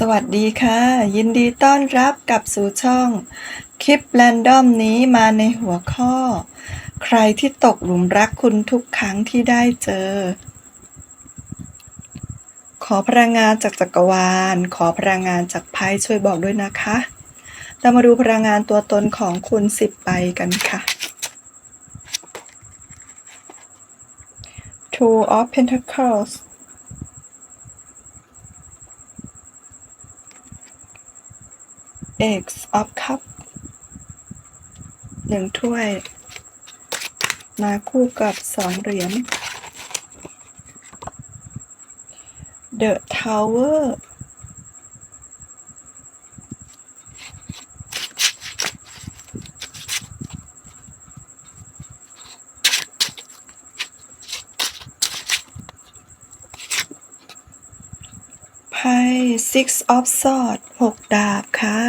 สวัสดีค่ะ ยินดีต้อนรับกลับสู่ช่อง คลิปแรนดอมนี้มาในหัวข้อ ใครที่ตกหลุมรักคุณทุกครั้งที่ได้เจอ ขอพลังงานจากจักรวาล ขอพลังงานจากไพ่ช่วยบอกด้วยนะคะ เรามาดูพลังงานตัวตนของคุณสิบใบกันค่ะ Two of Pentacles เอกออฟคัพหนึ่งถ้วย มาคู่กับสองเหรียญ The Tower ไพ่ Six of Swords หกดาบค่ะ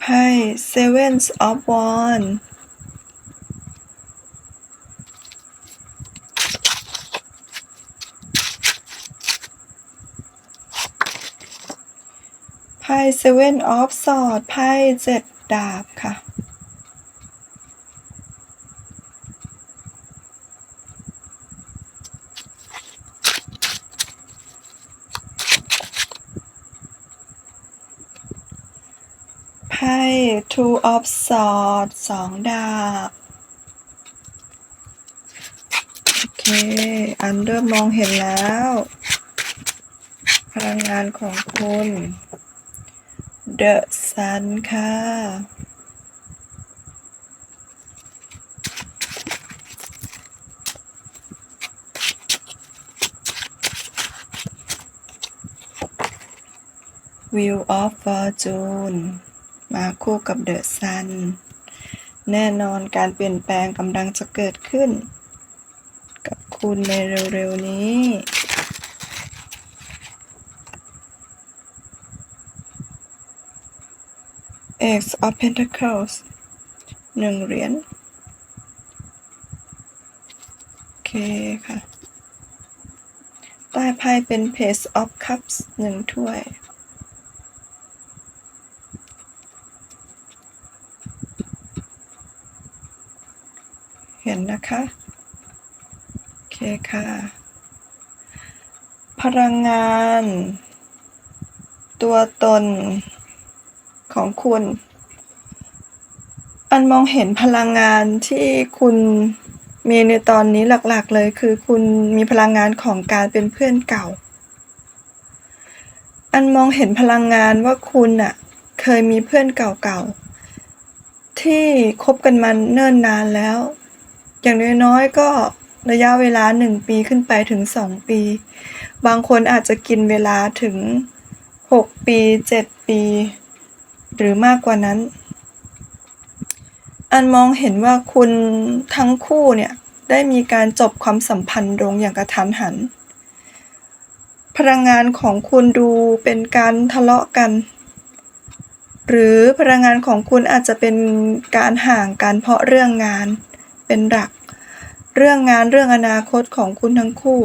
ไพ่ Seven of Wands ไพ่ Seven of Swords ไพ่เจ็ดดาบค่ะ ไพ่ Two of Swords สองดาบ โอเค อันเริ่มมองเห็นแล้ว พลังงานของคุณ The Sun ค่ะ Wheel of Fortune มาคู่กับ The Sun แน่นอนการเปลี่ยนแปลงกำลังจะเกิดขึ้น กับคุณในเร็วๆนี้ Ace of Pentacles หนึ่งเหรียญ โอเคค่ะ ใต้ไพ่เป็น Page of Cups หนึ่งถ้วยเห็นนะคะ โอเคค่ะ พลังงาน ตัวตน ของคุณ อันมองเห็นพลังงานที่คุณมีในตอนนี้หลักๆ เลยคือคุณมีพลังงานของการเป็นเพื่อนเก่า อันมองเห็นพลังงานว่าคุณอะเคยมีเพื่อนเก่าๆ ที่คบกันมาเนิ่นนานแล้ว อย่างน้อยๆก็ระยะเวลาหนึ่งปีขึ้นไปถึงสองปี บางคนอาจจะกินเวลาถึงหกปีเจ็ดปี หรือมากกว่านั้น อันมองเห็นว่าคุณทั้งคู่เนี่ยได้มีการจบความสัมพันธ์ลงอย่างกระทันหัน พลังงานของคุณดูเป็นการทะเลาะกัน หรือพลังงานของคุณอาจจะเป็นการห่างกันเพราะเรื่องงานเป็นหลัก เรื่องงานเรื่องอนาคตของคุณทั้งคู่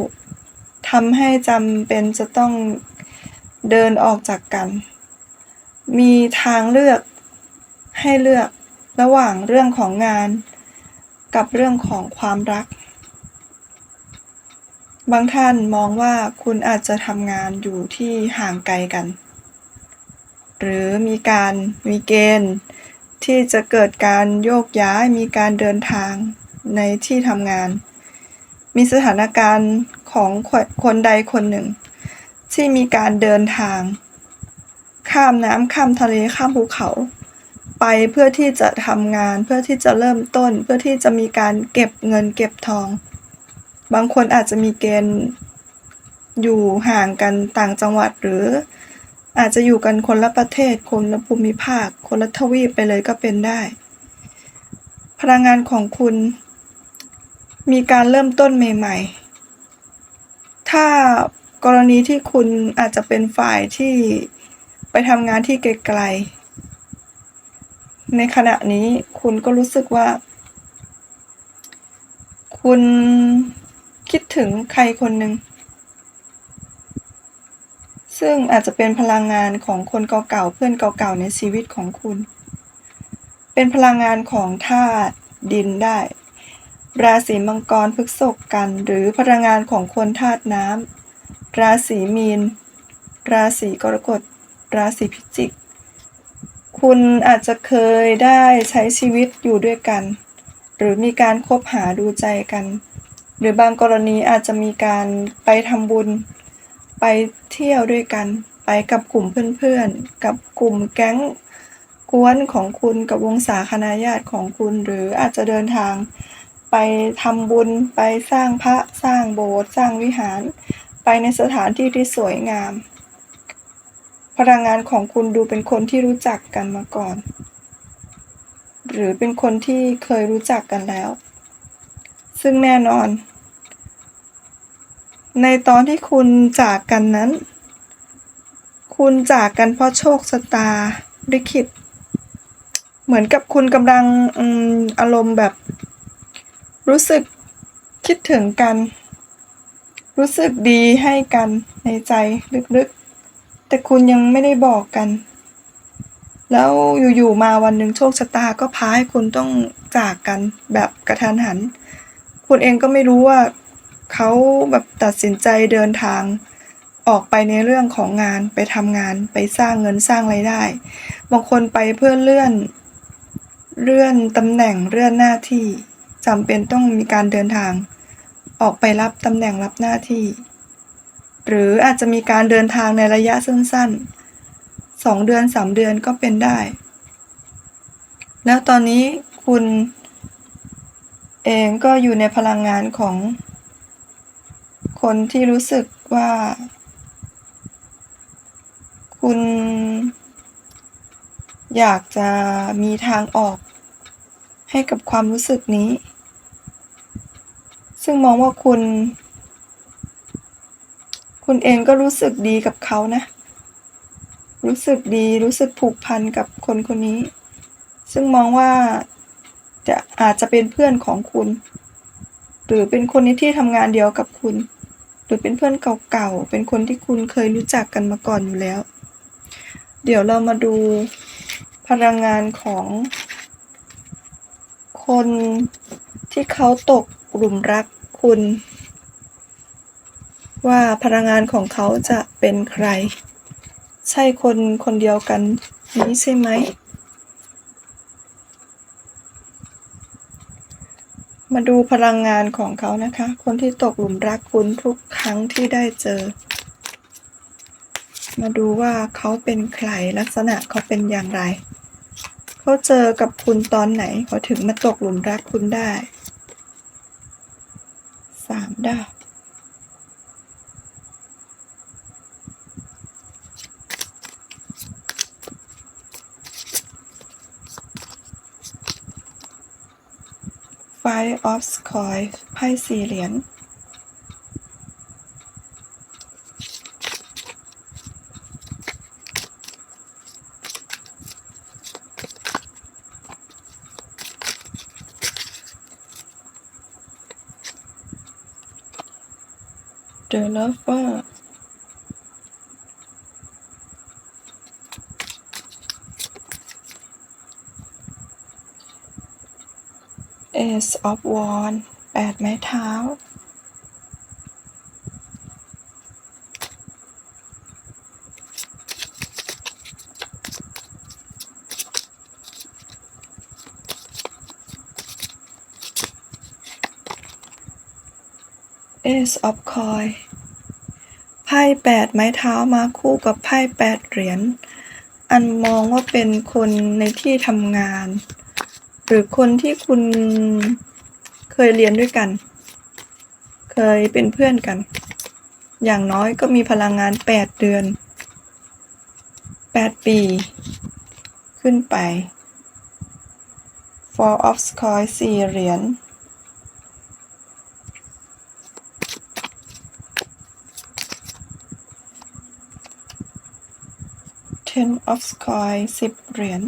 ทำให้จำเป็นจะต้องเดินออกจากกัน มีทางเลือกให้เลือกระหว่างเรื่องของงาน กับเรื่องของความรัก บางท่านมองว่าคุณอาจจะทำงานอยู่ที่ห่างไกลกัน หรือมีการมีเกณฑ์ที่จะเกิดการโยกย้ายมีการเดินทางในที่ทำงาน มีสถานการณ์ของคนใดคนหนึ่ง ที่มีการเดินทาง ข้ามน้ำข้ามทะเลข้ามภูเขา ไปเพื่อที่จะทำงานเพื่อที่จะเริ่มต้น เพื่อที่จะมีการเก็บเงินเก็บทอง บางคนอาจจะมีเกณฑ์อยู่ห่างกันต่างจังหวัดหรือ อาจจะอยู่กันคนละประเทศคนละภูมิภาค คนละทวีปไปเลยก็เป็นได้ พลังงานของคุณ มีการเริ่มต้นใหม่ ๆ ถ้ากรณีที่คุณอาจจะเป็นฝ่ายที่ ไปทำงานที่ไกลๆ ในขณะนี้คุณก็รู้สึกว่า คุณคิดถึงใครคนหนึ่ง ซึ่งอาจจะเป็นพลังงานของคนเก่าๆ เพื่อนเก่าๆ ในชีวิตของคุณ เป็นพลังงานของธาตุดินได้ ราศีมังกรพฤกษภกัน หรือพลังงานของคนธาตุน้ำราศีมีน ราศีกรกฎ ราศีพิจิก คุณอาจจะเคยได้ใช้ชีวิตอยู่ด้วยกัน หรือมีการคบหาดูใจกัน หรือบางกรณีอาจจะมีการไปทำบุญ ไปเที่ยวด้วยกัน ไปกับกลุ่มเพื่อนๆ กับกลุ่มแก๊งกวนของคุณกับวงศาคณาญาติของคุณ หรืออาจจะเดินทางไปทำบุญไปสร้างพระสร้างโบสถ์สร้างวิหาร ไปในสถานที่ที่สวยงาม พลังงานของคุณดูเป็นคนที่รู้จักกันมาก่อน หรือเป็นคนที่เคยรู้จักกันแล้ว ซึ่งแน่นอน ในตอนที่คุณจากกันนั้น คุณจากกันเพราะโชคชะตาลิขิตเหมือนกับคุณกำลังอารมณ์แบบ รู้สึกคิดถึงกัน รู้สึกดีให้กันในใจลึกๆ แต่คุณยังไม่ได้บอกกัน แล้วอยู่ๆมาวันหนึ่งโชคชะตาก็พาให้คุณต้องจากกันแบบกระทันหัน คุณเองก็ไม่รู้ว่าเขาแบบตัดสินใจเดินทางออกไปในเรื่องของงานไปทำงานไปสร้างเงินสร้างไรายได้ บางคนไปเพื่อเลื่อน เลื่อนตำแหน่งเลื่อนหน้าที่จำเป็นต้องมีการเดินทาง ออกไปรับตำแหน่งรับหน้าที่ หรืออาจจะมีการเดินทางในระยะสั้นๆสองเดือนสามเดือนก็เป็นได้ แล้วตอนนี้คุณเองก็อยู่ในพลังงานของ คนที่รู้สึกว่า คุณ อยากจะมีทางออก ให้กับความรู้สึกนี้ ซึ่งมองว่าคุณ คุณเองก็รู้สึกดีกับเขานะ รู้สึกดีรู้สึกผูกพันกับคนคนนี้ ซึ่งมองว่าจะอาจจะเป็นเพื่อนของคุณ หรือเป็นคนที่ทำงานเดียวกับคุณ หรือเป็นเพื่อนเก่าๆเป็นคนที่คุณเคยรู้จักกันมาก่อนอยู่แล้ว เดี๋ยวเรามาดูพลังงานของ คนที่เขาตกหลุมรักคุณ ว่าพลังงานของเขาจะเป็นใคร ใช่คนคนเดียวกันนี้ใช่ไหม มาดูพลังงานของเขานะคะ คนที่ตกหลุมรักคุณทุกครั้งที่ได้เจอ มาดูว่าเขาเป็นใครลักษณะเขาเป็นอย่างไร เขาเจอกับคุณตอนไหนเขาถึงมาตกหลุมรักคุณได้สามดาว Five of Coins ไพ่สี่เหรียญ The Lover Ace of Wands แปดไม้เท้า Ace of Coin ไพ่แปดไม้เท้ามาคู่กับไพ่แปดเหรียญ อันมองว่าเป็นคนในที่ทำงาน หรือคนที่คุณเคยเรียนด้วยกัน เคยเป็นเพื่อนกัน อย่างน้อยก็มีพลังงานแปดเดือนแปดปี ขึ้นไป Four of Coins สี่เหรียญ Ten of coin สิบเหรียญ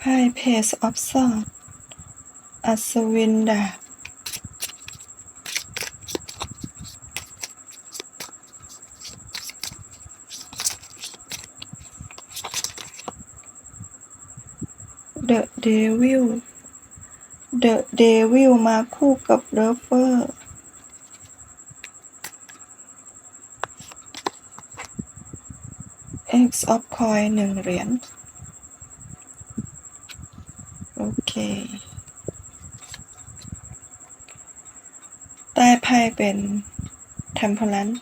ไพ่ Page of Swords อัศวินดาบ The Devil The Devil มาคู่กับ Lover X of Coin หนึ่งเหรียญ โอเคใต้ไพ่เป็น Temperance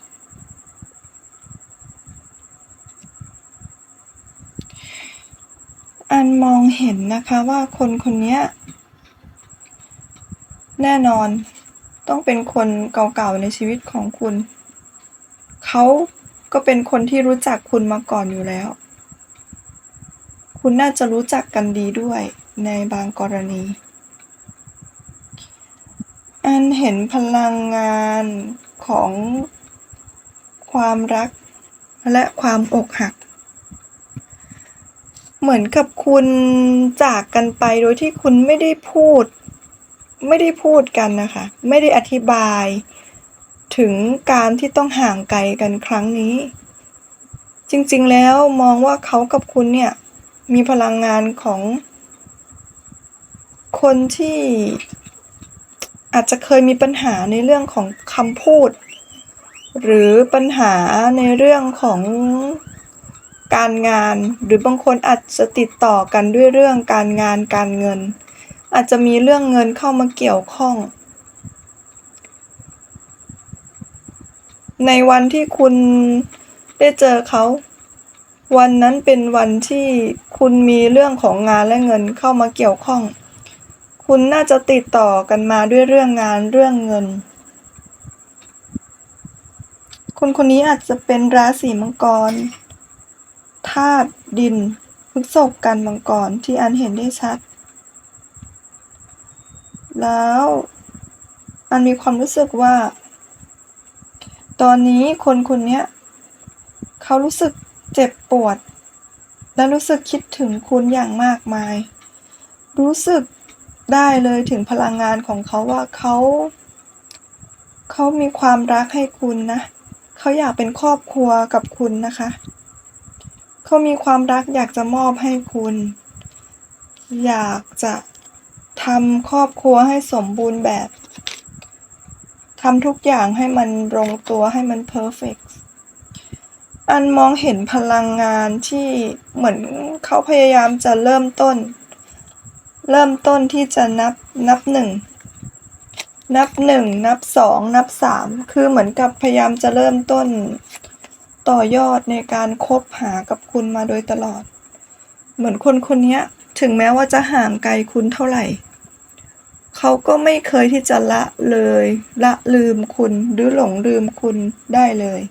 อันมองเห็นนะคะว่าคนคนนี้แน่นอนต้องเป็นคนเก่าๆในชีวิตของคุณ เขาก็เป็นคนที่รู้จักคุณมาก่อนอยู่แล้ว คุณน่าจะรู้จักกันดีด้วย ในบางกรณี อันเห็นพลังงานของความรักและความอกหัก เหมือนกับคุณจากกันไปโดยที่คุณไม่ได้พูด ไม่ได้พูดกันนะคะ ไม่ได้อธิบายถึงการที่ต้องห่างไกลกันครั้งนี้ จริงๆแล้วมองว่าเขากับคุณเนี่ย มีพลังงานของ คนที่อาจจะเคยมีปัญหาในเรื่องของคำพูด หรือปัญหาในเรื่องของการงาน หรือบางคนอาจจะติดต่อกันด้วยเรื่องการงานการเงิน อาจจะมีเรื่องเงินเข้ามาเกี่ยวข้อง ในวันที่คุณได้เจอเขา วันนั้นเป็นวันที่คุณมีเรื่องของงานและเงินเข้ามาเกี่ยวข้อง คุณน่าจะติดต่อกันมาด้วยเรื่องงานเรื่องเงิน คนคนนี้อาจจะเป็นราศีมังกรธาตุดินพฤษภกันมังกรที่อันเห็นได้ชัด แล้วอันมีความรู้สึกว่า ตอนนี้คนคนนี้เขารู้สึกเจ็บปวด และรู้สึกคิดถึงคุณอย่างมากมาย รู้สึก ได้เลยถึงพลังงานของเขาว่าเขาเขามีความรักให้คุณนะเขาอยากเป็นครอบครัวกับคุณนะคะเขามีความรักอยากจะมอบให้คุณ อยากจะทำครอบครัวให้สมบูรณ์แบบทำทุกอย่างให้มันลงตัวให้มันเพอร์เฟกอันมองเห็นพลังงานที่เหมือนเขาพยายามจะเริ่มต้น เริ่มต้นที่จะนับนับหนึ่งนับหนึ่งนับสองนับสามคือเหมือนกับพยายามจะเริ่มต้นต่อยอดในการคบหากับคุณมาโดยตลอด เหมือนคนคนนี้ถึงแม้ว่าจะห่างไกลคุณเท่าไหร่ เขาก็ไม่เคยที่จะละเลย ละลืมคุณหรือหลงลืมคุณได้เลย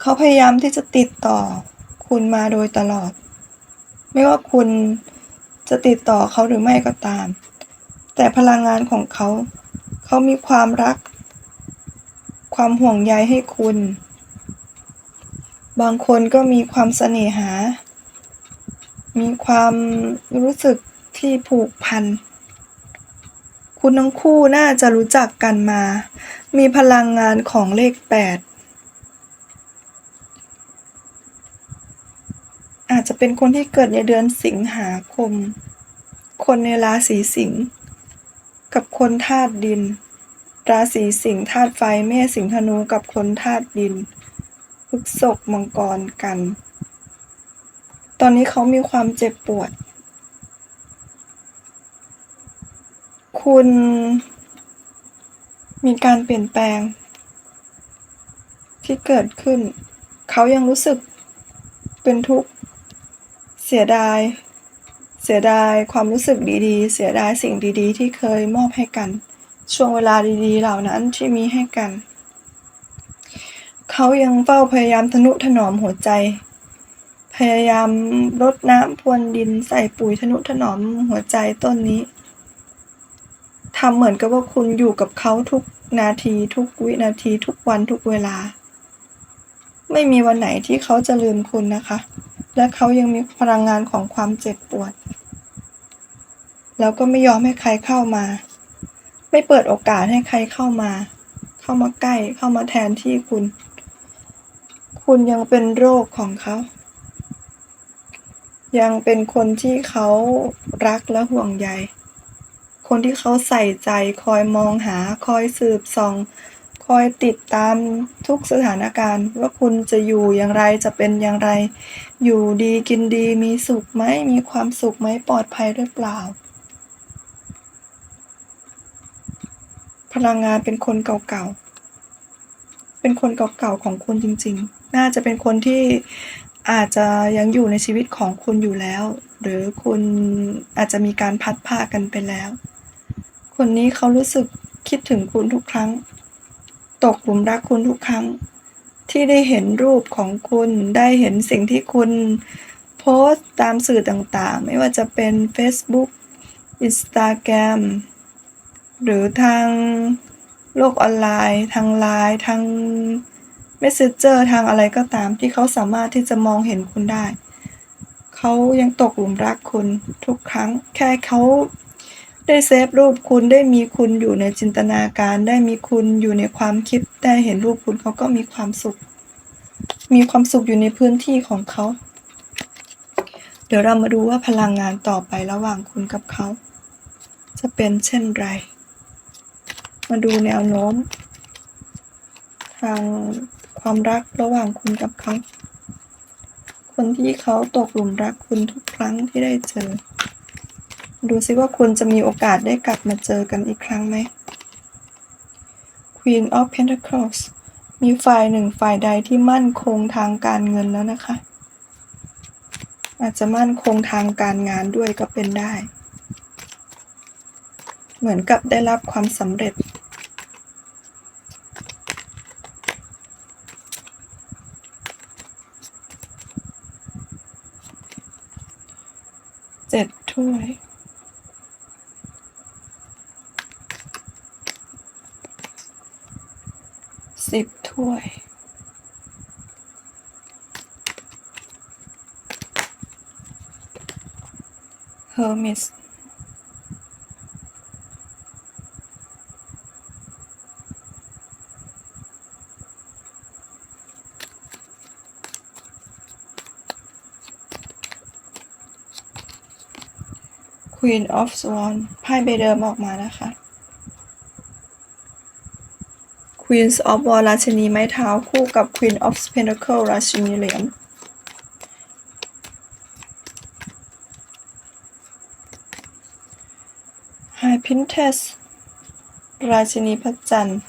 เขาพยายามที่จะติดต่อคุณมาโดยตลอด ไม่ว่าคุณ จะติดต่อเขาหรือไม่ก็ตาม แต่พลังงานของเขา เขามีความรัก ความห่วงใยให้คุณ บางคนก็มีความเสน่หา มีความรู้สึกที่ผูกพัน คุณทั้งคู่น่าจะรู้จักกันมา มีพลังงานของเลข 8 จะเป็นคนที่เกิดในเดือนสิงหาคม คนในราศีสิงห์กับคนธาตุดิน ราศีสิงห์ธาตุไฟเมษสิงห์ธนูกับคนธาตุดินพฤษภมังกรกัน ตอนนี้เขามีความเจ็บปวด คุณมีการเปลี่ยนแปลง ที่เกิดขึ้น เขายังรู้สึกเป็นทุกข์ เสียดาย เสียดายความรู้สึกดีๆ เสียดายสิ่งดีๆ ที่เคยมอบให้กัน ช่วงเวลาดีๆ เหล่านั้นที่มีให้กัน เขายังเฝ้าพยายามทนุถนอมหัวใจ พยายามรดน้ำพรวนดินใส่ปุ๋ยทนุถนอมหัวใจต้นนี้ทำเหมือนกับว่าคุณอยู่กับเขาทุกนาทีทุกวินาทีทุกวันทุกเวลา ไม่มีวันไหนที่เขาจะลืมคุณนะคะ และเขายังมีพลังงานของความเจ็บปวด แล้วก็ไม่ยอมให้ใครเข้ามา ไม่เปิดโอกาสให้ใครเข้ามา เข้ามาใกล้ เข้ามาแทนที่คุณ คุณยังเป็นโรคของเขา ยังเป็นคนที่เขารักและห่วงใย คนที่เขาใส่ใจ คอยมองหา คอยสืบส่อง คอยติดตามทุกสถานการณ์ ว่าคุณจะอยู่อย่างไรจะเป็นอย่างไร อยู่ดีกินดีมีสุขไหมมีความสุขไหมปลอดภัยหรือเปล่า พลังงานเป็นคนเก่าๆเป็นคนเก่าๆของคุณจริง ๆ น่าจะเป็นคนที่อาจจะยังอยู่ในชีวิตของคุณอยู่แล้ว หรือคุณอาจจะมีการพัดพากันไปแล้ว คนนี้เขารู้สึกคิดถึงคุณทุกครั้ง ตกหลุมรักคุณทุกครั้ง ที่ได้เห็นรูปของคุณได้เห็นสิ่งที่คุณโพสต์ตามสื่อต่างๆ ไม่ว่าจะเป็น Facebook Instagram หรือทางโลกออนไลน์ ทางไลน์ทาง Messenger ทางอะไรก็ตามที่เขาสามารถที่จะมองเห็นคุณได้ เขายังตกหลุมรักคุณทุกครั้ง แค่เขา ได้เซฟรูปคุณได้มีคุณอยู่ในจินตนาการ ได้มีคุณอยู่ในความคิด ได้เห็นรูปคุณเขาก็มีความสุข มีความสุขอยู่ในพื้นที่ของเขา เดี๋ยวเรามาดูว่าพลังงานต่อไประหว่างคุณกับเขา จะเป็นเช่นไร มาดูแนวโน้ม ทางความรักระหว่างคุณกับเขา คนที่เขาตกหลุมรักคุณทุกครั้งที่ได้เจอ ดูซิว่าคุณจะมีโอกาสได้กลับมาเจอกันอีกครั้งไหม Queen of Pentacles มีฝ่ายหนึ่งฝ่ายใดที่มั่นคงทางการเงินแล้วนะคะ อาจจะมั่นคงทางการงานด้วยก็เป็นได้ เหมือนกับได้รับความสำเร็จ เจ็ดถ้วย สิบ ถ้วยเฮอร์มิส Queen of Swan ไพ่ใบเดิมออกมานะคะ Queen of Wands ราชินีไม้เท้าคู่กับ Queen of Pentacles ราชินีเหลี่ยมไฮพินเทสราชินีพระจันทร์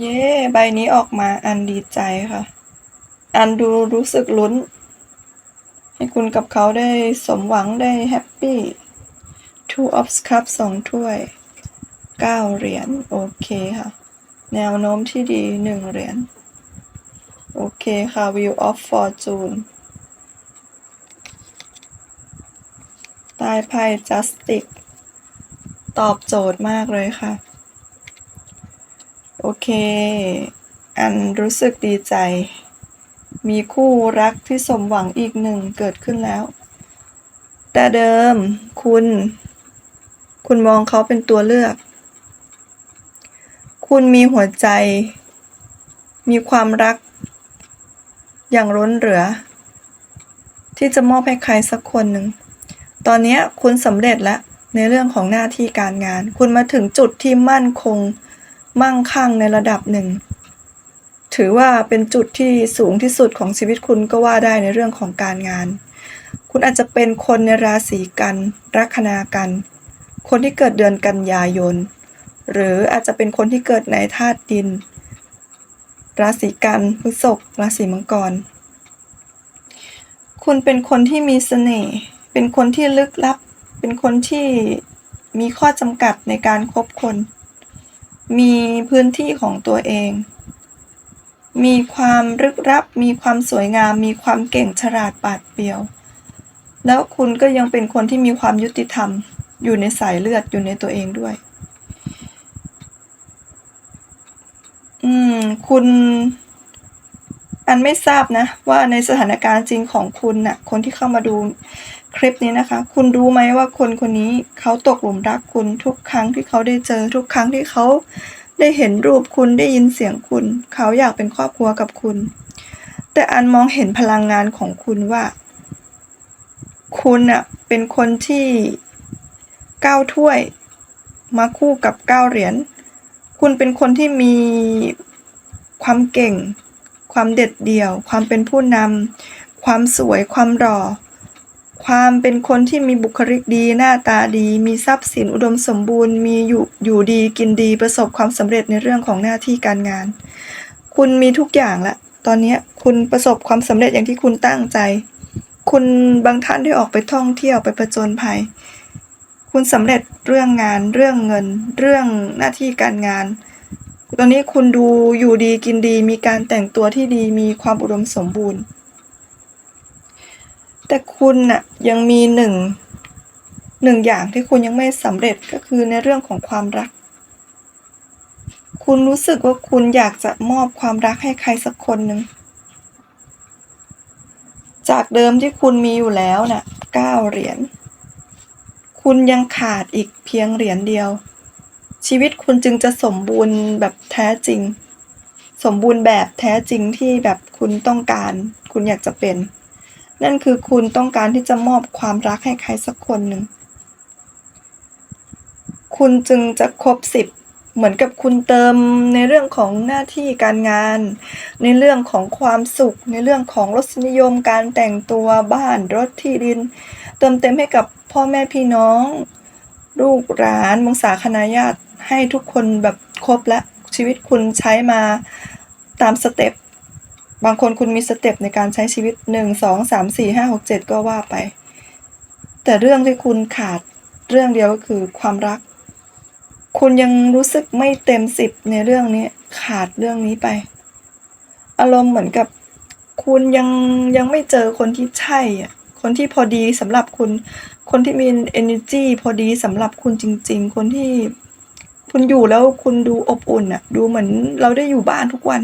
เย้ ใบ นี้ออกมาอันดีใจค่ะ อันดูรู้สึกลุ้น ให้คุณกับเขาได้สมหวังได้แฮปปี้ Two of Cups สองถ้วย เก้าเหรียญโอเคค่ะ แนวโน้มที่ดีหนึ่งเหรียญโอเคค่ะ Wheel of Fortune ใต้ไพ่ Justice ตอบโจทย์มากเลยค่ะ เค อันรู้สึกดีใจ มีคู่รักที่สมหวังอีกหนึ่งเกิดขึ้นแล้ว แต่เดิมคุณ คุณมองเขาเป็นตัวเลือก คุณมีหัวใจ มีความรัก อย่างล้นเหลือ ที่จะมอบให้ใครสักคนหนึ่ง ตอนนี้คุณสำเร็จแล้วในเรื่องของหน้าที่การงาน คุณมาถึงจุดที่มั่นคง มั่งคั่งในระดับหนึ่ง ถือว่าเป็นจุดที่สูงที่สุดของชีวิตคุณก็ว่าได้ในเรื่องของการงาน คุณอาจจะเป็นคนในราศีกัน ลัคนากัน คนที่เกิดเดือนกันยายน หรืออาจจะเป็นคนที่เกิดในธาตุดิน ราศีกันพฤษภราศีมังกร คุณเป็นคนที่มีเสน่ห์ เป็นคนที่ลึกลับ เป็นคนที่มีข้อจำกัดในการคบคน มีพื้นที่ของตัวเอง มีความลึกลับ มีความสวยงาม มีความเก่งฉลาดปาดเปรียว แล้วคุณก็ยังเป็นคนที่มีความยุติธรรม อยู่ในสายเลือดอยู่ในตัวเองด้วย อืม คุณอันไม่ทราบนะว่าในสถานการณ์จริงของคุณน่ะ คนที่เข้ามาดู คลิปนี้นะคะ คุณรู้ไหมว่าคนคนนี้เขาตกหลุมรักคุณทุกครั้งที่เขาได้เจอ ทุกครั้งที่เขาได้เห็นรูปคุณได้ยินเสียงคุณ เขาอยากเป็นครอบครัวกับคุณ แต่อันมองเห็นพลังงานของคุณว่า คุณน่ะเป็นคนที่ก้าวถ้วยมาคู่กับก้าเหรียญคุณเป็นคนที่มีความเก่ง ความเด็ดเดี่ยว ความเป็นผู้นำความสวยความหล่อ ความเป็นคนที่มีบุคลิกดีหน้าตาดี มีทรัพย์สินอุดมสมบูรณ์ มีอยู่อยู่ดีกินดีประสบความสำเร็จในเรื่องของหน้าที่การงาน คุณมีทุกอย่างละ ตอนนี้คุณประสบความสำเร็จอย่างที่คุณตั้งใจ คุณบางท่านได้ออกไปท่องเที่ยวไปประจนภัย คุณสำเร็จเรื่องงาน เรื่องเงิน เรื่องหน้าที่การงาน ตอนนี้คุณดูอยู่ดีกินดี มีการแต่งตัวที่ดี มีความอุดมสมบูรณ์ แต่คุณน่ะยังมีหนึ่งหนึ่งอย่างที่คุณยังไม่สำเร็จก็คือในเรื่องของความรัก คุณรู้สึกว่าคุณอยากจะมอบความรักให้ใครสักคนหนึ่ง จากเดิมที่คุณมีอยู่แล้วน่ะเก้าเหรียญ คุณยังขาดอีกเพียงเหรียญเดียว ชีวิตคุณจึงจะสมบูรณ์แบบแท้จริง สมบูรณ์แบบแท้จริงที่แบบคุณต้องการ คุณอยากจะเป็น นั่นคือคุณต้องการที่จะมอบความรักให้ใครสักคนหนึ่ง คุณจึงจะครบสิบเหมือนกับคุณเติมในเรื่องของหน้าที่การงาน ในเรื่องของความสุข ในเรื่องของรสนิยมการแต่งตัวบ้านรถที่ดิน เติมเต็มให้กับพ่อแม่พี่น้อง ลูกหลานมงสาคณาญาติให้ทุกคนแบบครบและชีวิตคุณใช้มาตามสเต็ป บางคนคุณมีสเต็ปในการใช้ชีวิตหนึ่งสองสามสี่ห้าหกเจ็ดก็ว่าไป แต่เรื่องที่คุณขาดเรื่องเดียวก็คือความรัก คุณยังรู้สึกไม่เต็มสิบในเรื่องนี้ขาดเรื่องนี้ไป อารมณ์เหมือนกับ คุณยังยังไม่เจอคนที่ใช่อะคนที่พอดีสำหรับคุณ คนที่มี energy พอดีสำหรับคุณจริง ๆ คนที่คุณอยู่แล้วคุณดูอบอุ่นอะดูเหมือนเราได้อยู่บ้านทุกวัน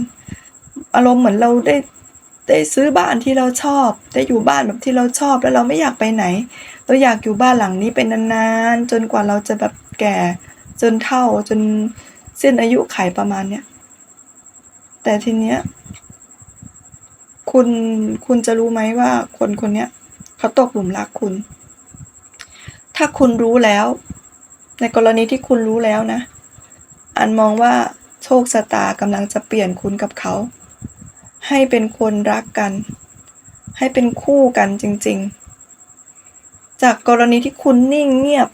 อารมณ์เหมือนเราได้ได้ซื้อบ้านที่เราชอบ ได้อยู่บ้านแบบที่เราชอบแล้วเราไม่อยากไปไหน เราอยากอยู่บ้านหลังนี้เป็นนานๆจนกว่าเราจะแบบแก่จนเฒ่าจนสิ้นอายุไขประมาณเนี้ยแต่ทีเนี้ยคุณคุณจะรู้ไหมว่าคนคนเนี้ยเขาตกหลุมรักคุณ ถ้าคุณรู้แล้ว ในกรณีที่คุณรู้แล้วนะ อันมองว่าโชคชะตากำลังจะเปลี่ยนคุณกับเขา ให้เป็นคนรักกัน ให้เป็นคู่กันจริง ๆ จากกรณีที่คุณนิ่งเงียบ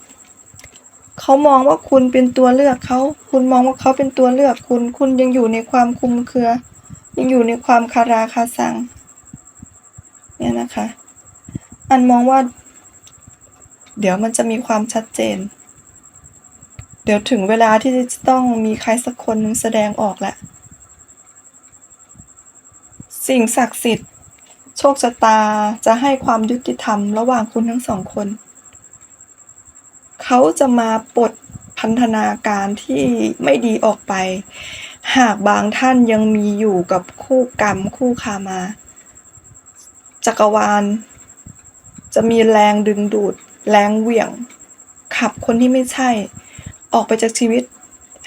เขามองว่าคุณเป็นตัวเลือกเขา คุณมองว่าเขาเป็นตัวเลือกคุณ คุณยังอยู่ในความคุมเครือ ยังอยู่ในความคาราคาซัง เนี่ยนะคะ อันมองว่า เดี๋ยวมันจะมีความชัดเจน เดี๋ยวถึงเวลาที่จะต้องมีใครสักคนหนึงแสดงออกแหละ สิ่งศักดิ์สิทธิ์ โชคชะตาจะให้ความยุติธรรมระหว่างคุณทั้งสองคน เขาจะมาปลดพันธนาการที่ไม่ดีออกไป หากบางท่านยังมีอยู่กับคู่กรรมคู่คามา จักรวาล จะมีแรงดึงดูด แรงเหวี่ยง ขับคนที่ไม่ใช่ ออกไปจากชีวิต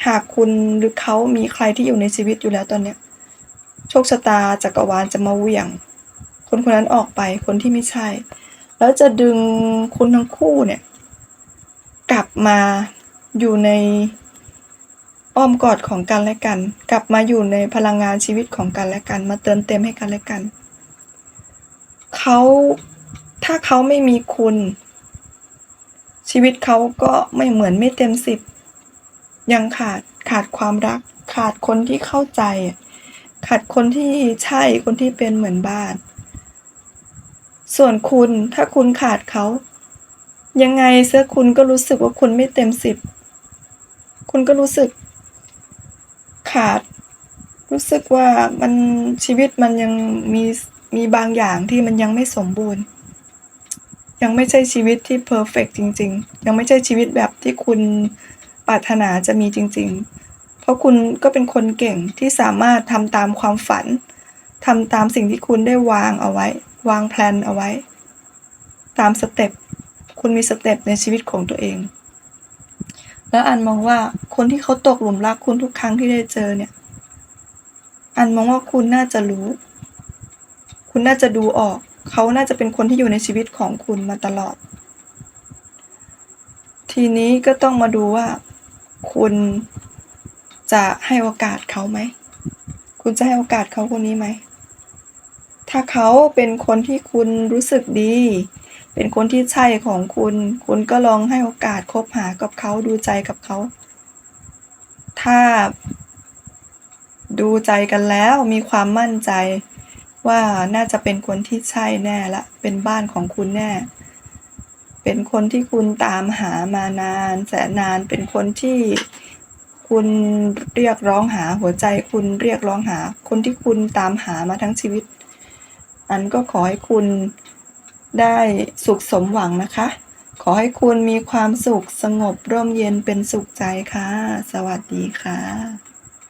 หากคุณหรือเขามีใครที่อยู่ในชีวิตอยู่แล้วตอนเนี้ย ชคชะตาจักรวาลจะมาเหวี่ยง คนคนนั้นออกไปคนที่ไม่ใช่ แล้วจะดึงคุณทั้งคู่เนี่ย กลับมาอยู่ในอ้อมกอดของกันและกัน กลับมาอยู่ในพลังงานชีวิตของกันและกัน มาเติมเต็มให้กันและกันเขาถ้าเขาไม่มีคุณ ชีวิตเขาก็ไม่เหมือนไม่เต็มสิบยังขาดขาดความรัก ขาดคนที่เข้าใจ ขาดคนที่ใช่คนที่เป็นเหมือนบ้าน ส่วนคุณถ้าคุณขาดเขา ยังไงเสียคุณก็รู้สึกว่าคุณไม่เต็ม10คุณก็รู้สึก ขาด รู้สึกว่ามันชีวิตมันยังมีมีบางอย่างที่มันยังไม่สมบูรณ์ ยังไม่ใช่ชีวิตที่เพอร์เฟกต์จริง ๆ ยังไม่ใช่ชีวิตแบบที่คุณปรารถนาจะมีจริง ๆ เพราะคุณก็เป็นคนเก่งที่สามารถทำตามความฝันทำตามสิ่งที่คุณได้วางเอาไว้ วางแพลนเอาไว้ ตามสเต็ปคุณมีสเต็ปในชีวิตของตัวเอง แล้วอันมองว่าคนที่เขาตกหลุมรักคุณทุกครั้งที่ได้เจอเนี่ย อันมองว่าคุณน่าจะรู้ คุณน่าจะดูออก เขาน่าจะเป็นคนที่อยู่ในชีวิตของคุณมาตลอด ทีนี้ก็ต้องมาดูว่า คุณ จะให้โอกาสเขาไหม คุณจะให้โอกาสเขาคนนี้ไหม ถ้าเขาเป็นคนที่คุณรู้สึกดี เป็นคนที่ใช่ของคุณ คุณก็ลองให้โอกาสคบหากับเขาดูใจกับเขา ถ้าดูใจกันแล้วมีความมั่นใจว่าน่าจะเป็นคนที่ใช่แน่ล้วเป็นบ้านของคุณแน่ เป็นคนที่คุณตามหามานานแสนนาน เป็นคนที่ คุณเรียกร้องหาหัวใจคุณเรียกร้องหา คนที่คุณตามหามาทั้งชีวิต อันก็ขอให้คุณได้สุขสมหวังนะคะ ขอให้คุณมีความสุขสงบร่มเย็นเป็นสุขใจค่ะ สวัสดีค่ะ